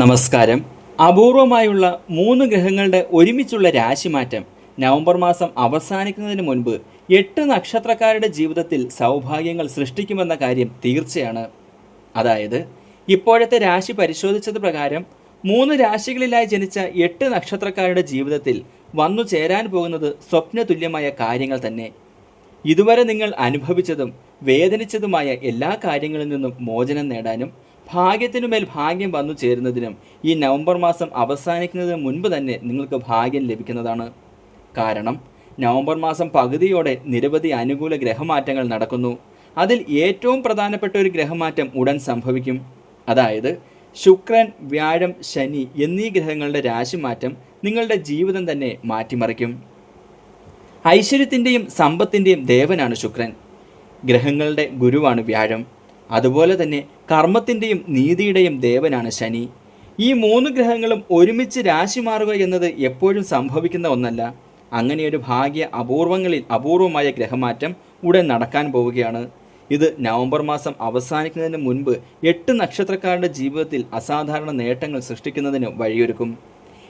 നമസ്കാരം. അപൂർവമായുള്ള മൂന്ന് ഗ്രഹങ്ങളുടെ ഒരുമിച്ചുള്ള രാശിമാറ്റം നവംബർ മാസം അവസാനിക്കുന്നതിന് മുൻപ് എട്ട് നക്ഷത്രക്കാരുടെ ജീവിതത്തിൽ സൗഭാഗ്യങ്ങൾ സൃഷ്ടിക്കുമെന്ന കാര്യം തീർച്ചയാണ്. അതായത് ഇപ്പോഴത്തെ രാശി പരിശോധിച്ചത് പ്രകാരം മൂന്ന് രാശികളിലായി ജനിച്ച എട്ട് നക്ഷത്രക്കാരുടെ ജീവിതത്തിൽ വന്നു ചേരാൻ പോകുന്നത് സ്വപ്നതുല്യമായ കാര്യങ്ങൾ തന്നെ. ഇതുവരെ നിങ്ങൾ അനുഭവിച്ചതും വേദനിച്ചതുമായ എല്ലാ കാര്യങ്ങളിൽ നിന്നും മോചനം നേടാനും ഭാഗ്യത്തിനുമേൽ ഭാഗ്യം വന്നു ചേരുന്നതിനും ഈ നവംബർ മാസം അവസാനിക്കുന്നതിന് മുൻപ് തന്നെ നിങ്ങൾക്ക് ഭാഗ്യം ലഭിക്കുന്നതാണ്. കാരണം നവംബർ മാസം പകുതിയോടെ നിരവധി അനുകൂല ഗ്രഹമാറ്റങ്ങൾ നടക്കുന്നു. അതിൽ ഏറ്റവും പ്രധാനപ്പെട്ട ഒരു ഗ്രഹമാറ്റം ഉടൻ സംഭവിക്കും. അതായത് ശുക്രൻ വ്യാഴം ശനി എന്നീ ഗ്രഹങ്ങളുടെ രാശിമാറ്റം നിങ്ങളുടെ ജീവിതം തന്നെ മാറ്റിമറിക്കും. ഐശ്വര്യത്തിന്റെയും സമ്പത്തിന്റെയും ദേവനാണ് ശുക്രൻ. ഗ്രഹങ്ങളുടെ ഗുരുവാണ് വ്യാഴം. അതുപോലെ തന്നെ കർമ്മത്തിന്റെയും നീതിയുടെയും ദേവനാണ് ശനി. ഈ മൂന്ന് ഗ്രഹങ്ങളും ഒരുമിച്ച് രാശി മാറുക എന്നത് എപ്പോഴും സംഭവിക്കുന്ന ഒന്നല്ല. അങ്ങനെയൊരു ഭാഗ്യ അപൂർവങ്ങളിൽ അപൂർവമായ ഗ്രഹമാറ്റം ഉടൻ നടക്കാൻ പോവുകയാണ്. ഇത് നവംബർ മാസം അവസാനിക്കുന്നതിന് മുൻപ് എട്ട് നക്ഷത്രക്കാരുടെ ജീവിതത്തിൽ അസാധാരണ നേട്ടങ്ങൾ സൃഷ്ടിക്കുന്നതിന് വഴിയൊരുക്കും.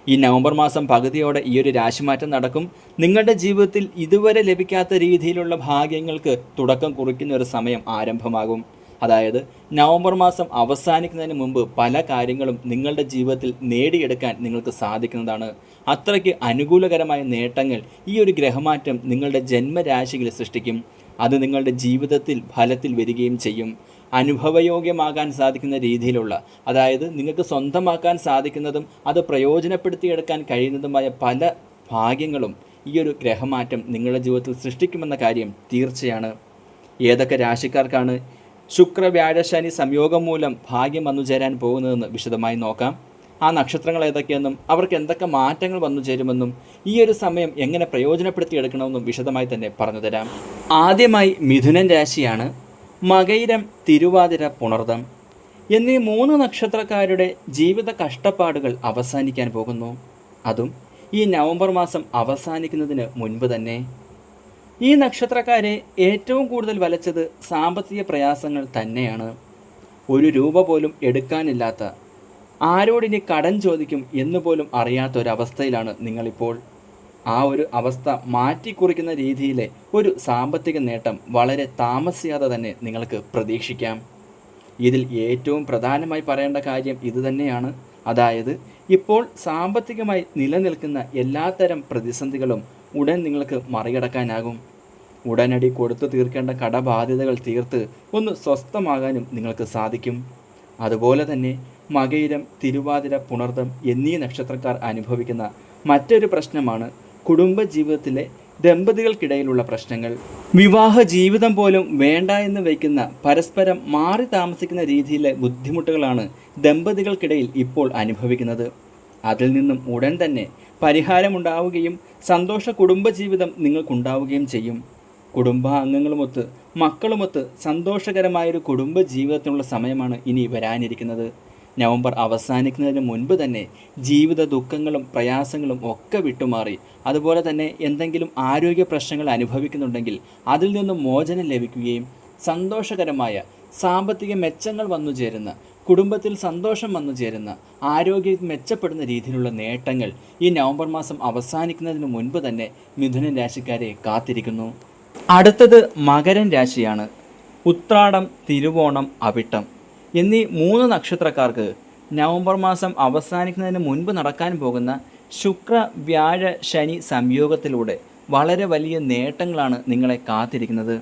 ഈ നവംബർ മാസം പകുതിയോടെ ഈ ഒരു രാശിമാറ്റം നടക്കും. നിങ്ങളുടെ ജീവിതത്തിൽ ഇതുവരെ ലഭിക്കാത്ത രീതിയിലുള്ള ഭാഗ്യങ്ങൾക്ക് തുടക്കം കുറിക്കുന്ന ഒരു സമയം ആരംഭമാകും. അതായത് നവംബർ മാസം അവസാനിക്കുന്നതിന് മുമ്പ് പല കാര്യങ്ങളും നിങ്ങളുടെ ജീവിതത്തിൽ നേടിയെടുക്കാൻ നിങ്ങൾക്ക് സാധിക്കുന്നതാണ്. അത്രയ്ക്ക് അനുകൂലകരമായ നേട്ടങ്ങൾ ഈ ഒരു ഗ്രഹമാറ്റം നിങ്ങളുടെ ജന്മരാശിയിൽ സൃഷ്ടിക്കും. അത് നിങ്ങളുടെ ജീവിതത്തിൽ ഫലത്തിൽ വരികയും ചെയ്യും. അനുഭവയോഗ്യമാകാൻ സാധിക്കുന്ന രീതിയിലുള്ള അതായത് നിങ്ങൾക്ക് സ്വന്തമാക്കാൻ സാധിക്കുന്നതും അത് പ്രയോജനപ്പെടുത്തിയെടുക്കാൻ കഴിയുന്നതുമായ പല ഭാഗ്യങ്ങളും ഈ ഒരു ഗ്രഹമാറ്റം നിങ്ങളുടെ ജീവിതത്തിൽ സൃഷ്ടിക്കുമെന്ന കാര്യം തീർച്ചയാണ്. ഏതൊക്കെ രാശിക്കാർക്കാണ് ശുക്ര വ്യാഴശനി സംയോഗം മൂലം ഭാഗ്യം വന്നു ചേരാൻ പോകുന്നതെന്ന് വിശദമായി നോക്കാം. ആ നക്ഷത്രങ്ങൾ ഏതൊക്കെയെന്നും അവർക്ക് എന്തൊക്കെ മാറ്റങ്ങൾ വന്നു ചേരുമെന്നും ഈ ഒരു സമയം എങ്ങനെ പ്രയോജനപ്പെടുത്തിയെടുക്കണമെന്നും വിശദമായി തന്നെ പറഞ്ഞു തരാം. ആദ്യമായി മിഥുനൻ രാശിയാണ്. മകയിരം തിരുവാതിര പുണർതം എന്നീ മൂന്ന് നക്ഷത്രക്കാരുടെ ജീവിത കഷ്ടപ്പാടുകൾ അവസാനിക്കാൻ പോകുന്നു. അതും ഈ നവംബർ മാസം അവസാനിക്കുന്നതിന് മുൻപ് തന്നെ. ഈ നക്ഷത്രക്കാരെ ഏറ്റവും കൂടുതൽ വലച്ചത് സാമ്പത്തിക പ്രയാസങ്ങൾ തന്നെയാണ്. ഒരു രൂപ പോലും എടുക്കാനില്ലാത്ത ആരോടിനി കടം ചോദിക്കും എന്ന് പോലും അറിയാത്ത ഒരവസ്ഥയിലാണ് നിങ്ങളിപ്പോൾ. ആ ഒരു അവസ്ഥ മാറ്റിക്കുറിക്കുന്ന രീതിയിലെ ഒരു സാമ്പത്തിക നേട്ടം വളരെ താമസിയാതെ തന്നെ നിങ്ങൾക്ക് പ്രതീക്ഷിക്കാം. ഇതിൽ ഏറ്റവും പ്രധാനമായി പറയേണ്ട കാര്യം ഇതുതന്നെയാണ് അതായത് ഇപ്പോൾ സാമ്പത്തികമായി നിലനിൽക്കുന്ന എല്ലാത്തരം പ്രതിസന്ധികളും ഉടൻ നിങ്ങൾക്ക് മറികടക്കാനാകും. ഉടനടി കൊടുത്തു തീർക്കേണ്ട കടബാധ്യതകൾ തീർത്ത് ഒന്ന് സ്വസ്ഥമാകാനും നിങ്ങൾക്ക് സാധിക്കും. അതുപോലെ തന്നെ മകയിരം തിരുവാതിര പുണർദം എന്നീ നക്ഷത്രക്കാർ അനുഭവിക്കുന്ന മറ്റൊരു പ്രശ്നമാണ് കുടുംബജീവിതത്തിലെ ദമ്പതികൾക്കിടയിലുള്ള പ്രശ്നങ്ങൾ. വിവാഹ ജീവിതം പോലും വേണ്ട എന്ന് വയ്ക്കുന്ന പരസ്പരം മാറി താമസിക്കുന്ന രീതിയിലെ ബുദ്ധിമുട്ടുകളാണ് ദമ്പതികൾക്കിടയിൽ ഇപ്പോൾ അനുഭവിക്കുന്നത്. അതിൽ നിന്നും ഉടൻ തന്നെ പരിഹാരമുണ്ടാവുകയും സന്തോഷ കുടുംബജീവിതം നിങ്ങൾക്കുണ്ടാവുകയും ചെയ്യും. കുടുംബാംഗങ്ങളുമൊത്ത് മക്കളുമൊത്ത് സന്തോഷകരമായൊരു കുടുംബ ജീവിതത്തിനുള്ള സമയമാണ് ഇനി വരാനിരിക്കുന്നത്. നവംബർ അവസാനിക്കുന്നതിന് മുൻപ് തന്നെ ജീവിത ദുഃഖങ്ങളും പ്രയാസങ്ങളും ഒക്കെ വിട്ടുമാറി അതുപോലെ തന്നെ എന്തെങ്കിലും ആരോഗ്യ പ്രശ്നങ്ങൾ അനുഭവിക്കുന്നുണ്ടെങ്കിൽ അതിൽ നിന്നും മോചനം ലഭിക്കുകയും സന്തോഷകരമായ സാമ്പത്തിക മെച്ചങ്ങൾ വന്നു ചേരുന്ന കുടുംബത്തിൽ സന്തോഷം വന്നു ചേരുന്ന ആരോഗ്യം മെച്ചപ്പെടുന്ന രീതിയിലുള്ള നേട്ടങ്ങൾ ഈ നവംബർ മാസം അവസാനിക്കുന്നതിന് മുൻപ് തന്നെ മിഥുനൻ രാശിക്കാരെ കാത്തിരിക്കുന്നു. അടുത്തത് മകരൻ രാശിയാണ്. ഉത്രാടം തിരുവോണം അവിട്ടം എന്നീ മൂന്ന് നക്ഷത്രക്കാർക്ക് നവംബർ മാസം അവസാനിക്കുന്നതിന് മുൻപ് നടക്കാൻ പോകുന്ന ശുക്ര വ്യാഴ ശനി സംയോഗത്തിലൂടെ വളരെ വലിയ നേട്ടങ്ങളാണ് നിങ്ങളെ കാത്തിരിക്കുന്നത്.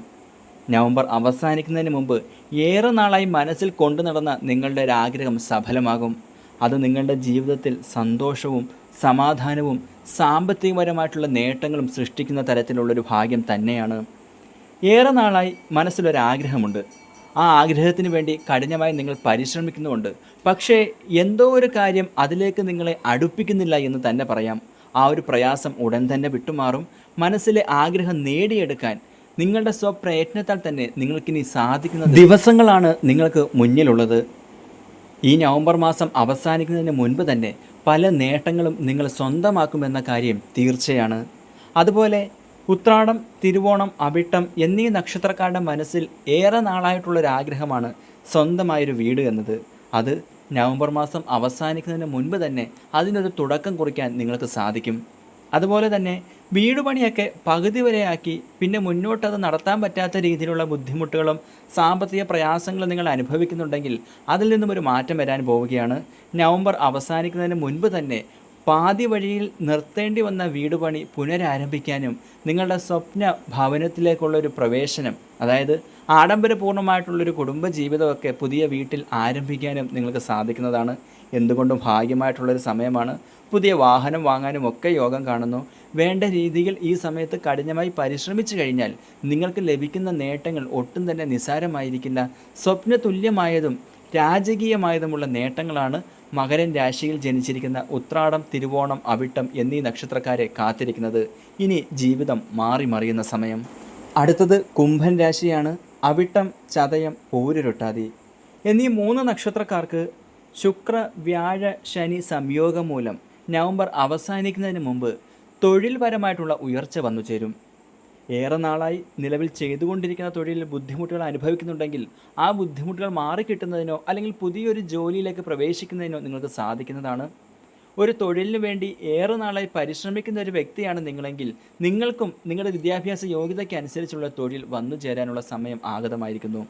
നവംബർ അവസാനിക്കുന്നതിന് മുമ്പ് ഏറെ നാളായി മനസ്സിൽ കൊണ്ടു നടന്ന നിങ്ങളുടെ ഒരാഗ്രഹം സഫലമാകും. അത് നിങ്ങളുടെ ജീവിതത്തിൽ സന്തോഷവും സമാധാനവും സാമ്പത്തികപരമായിട്ടുള്ള നേട്ടങ്ങളും സൃഷ്ടിക്കുന്ന തരത്തിലുള്ളൊരു ഭാഗ്യം തന്നെയാണ്. ഏറെ നാളായി മനസ്സിലൊരാഗ്രഹമുണ്ട് ആ ആഗ്രഹത്തിന് വേണ്ടി കഠിനമായി നിങ്ങൾ പരിശ്രമിക്കുന്നുമുണ്ട്. പക്ഷേ എന്തോ ഒരു കാര്യം അതിലേക്ക് നിങ്ങളെ അടുപ്പിക്കുന്നില്ല എന്ന് തന്നെ പറയാം. ആ ഒരു പ്രയാസം ഉടൻ തന്നെ വിട്ടുമാറും. മനസ്സിലെ ആഗ്രഹം നേടിയെടുക്കാൻ നിങ്ങളുടെ സ്വപ്രയത്നത്താൽ തന്നെ നിങ്ങൾക്കിനി സാധിക്കുന്ന ദിവസങ്ങളാണ് നിങ്ങൾക്ക് മുന്നിലുള്ളത്. ഈ നവംബർ മാസം അവസാനിക്കുന്നതിന് മുൻപ് തന്നെ പല നേട്ടങ്ങളും നിങ്ങൾ സ്വന്തമാക്കുമെന്ന കാര്യം തീർച്ചയാണ്. അതുപോലെ ഉത്രാടം തിരുവോണം അവിട്ടം എന്നീ നക്ഷത്രക്കാരുടെ മനസ്സിൽ ഏറെ നാളായിട്ടുള്ളൊരാഗ്രഹമാണ് സ്വന്തമായൊരു വീട് എന്നത്. അത് നവംബർ മാസം അവസാനിക്കുന്നതിന് മുൻപ് തന്നെ അതിനൊരു തുടക്കം കുറിക്കാൻ നിങ്ങൾക്ക് സാധിക്കും. അതുപോലെ തന്നെ വീട് പണിയൊക്കെ പകുതി വരെയാക്കി പിന്നെ മുന്നോട്ടത് നടത്താൻ പറ്റാത്ത രീതിയിലുള്ള ബുദ്ധിമുട്ടുകളും സാമ്പത്തിക പ്രയാസങ്ങളും നിങ്ങൾ അനുഭവിക്കുന്നുണ്ടെങ്കിൽ അതിൽ നിന്നും ഒരു മാറ്റം വരാൻ പോവുകയാണ്. നവംബർ അവസാനിക്കുന്നതിന് മുൻപ് തന്നെ പാതി വഴിയിൽ നിർത്തേണ്ടി വന്ന വീട് പണി പുനരാരംഭിക്കാനും നിങ്ങളുടെ സ്വപ്ന ഭവനത്തിലേക്കുള്ളൊരു പ്രവേശനം അതായത് ആഡംബരപൂർണമായിട്ടുള്ളൊരു കുടുംബ ജീവിതമൊക്കെ പുതിയ വീട്ടിൽ ആരംഭിക്കാനും നിങ്ങൾക്ക് സാധിക്കുന്നതാണ്. എന്തുകൊണ്ടും ഭാഗ്യമായിട്ടുള്ളൊരു സമയമാണ്. പുതിയ വാഹനം വാങ്ങാനും ഒക്കെ യോഗം കാണുന്നു. വേണ്ട രീതിയിൽ ഈ സമയത്ത് കഠിനമായി പരിശ്രമിച്ചു കഴിഞ്ഞാൽ നിങ്ങൾക്ക് ലഭിക്കുന്ന നേട്ടങ്ങൾ ഒട്ടും തന്നെ നിസ്സാരമായിരിക്കില്ല. സ്വപ്ന തുല്യമായതും രാജകീയമായതുമുള്ള നേട്ടങ്ങളാണ് മകരൻ രാശിയിൽ ജനിച്ചിരിക്കുന്ന ഉത്രാടം തിരുവോണം അവിട്ടം എന്നീ നക്ഷത്രക്കാരെ കാത്തിരിക്കുന്നത്. ഇനി ജീവിതം മാറി മറിയുന്ന സമയം. അടുത്തത് കുംഭൻ രാശിയാണ്. അവിട്ടം ചതയം പൂരുരുട്ടാതി. എന്നീ മൂന്ന് നക്ഷത്രക്കാർക്ക് ശുക്ര വ്യാഴ ശനി സംയോഗം മൂലം നവംബർ അവസാനിക്കുന്നതിന് മുമ്പ് തൊഴിൽപരമായിട്ടുള്ള ഉയർച്ച വന്നു ചേരും. ഏറെ നാളായി നിലവിൽ ചെയ്തുകൊണ്ടിരിക്കുന്ന തൊഴിലിൽ ബുദ്ധിമുട്ടുകൾ അനുഭവിക്കുന്നുണ്ടെങ്കിൽ ആ ബുദ്ധിമുട്ടുകൾ മാറിക്കിട്ടുന്നതിനോ അല്ലെങ്കിൽ പുതിയൊരു ജോലിയിലേക്ക് പ്രവേശിക്കുന്നതിനോ നിങ്ങൾക്ക് സാധിക്കുന്നതാണ്. ഒരു തൊഴിലിന് വേണ്ടി ഏറെ നാളായി പരിശ്രമിക്കുന്ന ഒരു വ്യക്തിയാണ് നിങ്ങളെങ്കിൽ നിങ്ങൾക്കും നിങ്ങളുടെ വിദ്യാഭ്യാസ യോഗ്യതയ്ക്ക് അനുസരിച്ചുള്ള തൊഴിൽ വന്നു ചേരാനുള്ള സമയം ആഗതമായിരിക്കുന്നു.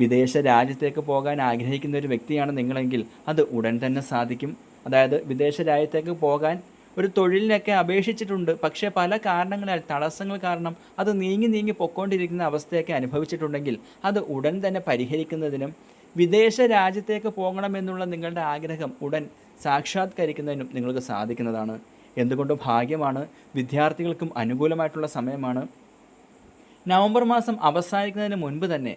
വിദേശ രാജ്യത്തേക്ക് പോകാൻ ആഗ്രഹിക്കുന്ന ഒരു വ്യക്തിയാണ് നിങ്ങളെങ്കിൽ അത് ഉടൻ തന്നെ സാധിക്കും. അതായത് വിദേശ രാജ്യത്തേക്ക് പോകാൻ ഒരു തൊഴിലിനൊക്കെ അപേക്ഷിച്ചിട്ടുണ്ട്. പക്ഷേ പല കാരണങ്ങളാൽ തടസ്സങ്ങൾ കാരണം അത് നീങ്ങി നീങ്ങി പൊക്കോണ്ടിരിക്കുന്ന അവസ്ഥയൊക്കെ അനുഭവിച്ചിട്ടുണ്ടെങ്കിൽ അത് ഉടൻ തന്നെ പരിഹരിക്കുന്നതിനും വിദേശ രാജ്യത്തേക്ക് പോകണമെന്നുള്ള നിങ്ങളുടെ ആഗ്രഹം ഉടൻ സാക്ഷാത്കരിക്കുന്നതിനും നിങ്ങൾക്ക് സാധിക്കുന്നതാണ്. എന്തുകൊണ്ടും ഭാഗ്യമാണ്. വിദ്യാർത്ഥികൾക്കും അനുകൂലമായിട്ടുള്ള സമയമാണ്. നവംബർ മാസം അവസാനിക്കുന്നതിന് മുൻപ് തന്നെ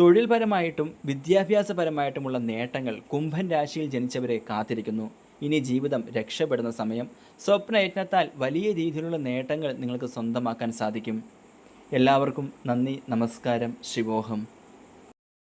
തൊഴിൽപരമായിട്ടും വിദ്യാഭ്യാസപരമായിട്ടുമുള്ള നേട്ടങ്ങൾ കുംഭൻ രാശിയിൽ ജനിച്ചവരെ കാത്തിരിക്കുന്നു. ഇനി ജീവിതം രക്ഷപ്പെടുന്ന സമയം. സ്വപ്നയജ്ഞത്താൽ വലിയ രീതിയിലുള്ള നേട്ടങ്ങൾ നിങ്ങൾക്ക് സ്വന്തമാക്കാൻ സാധിക്കും. എല്ലാവർക്കും നന്ദി നമസ്കാരം ശിവോഹം.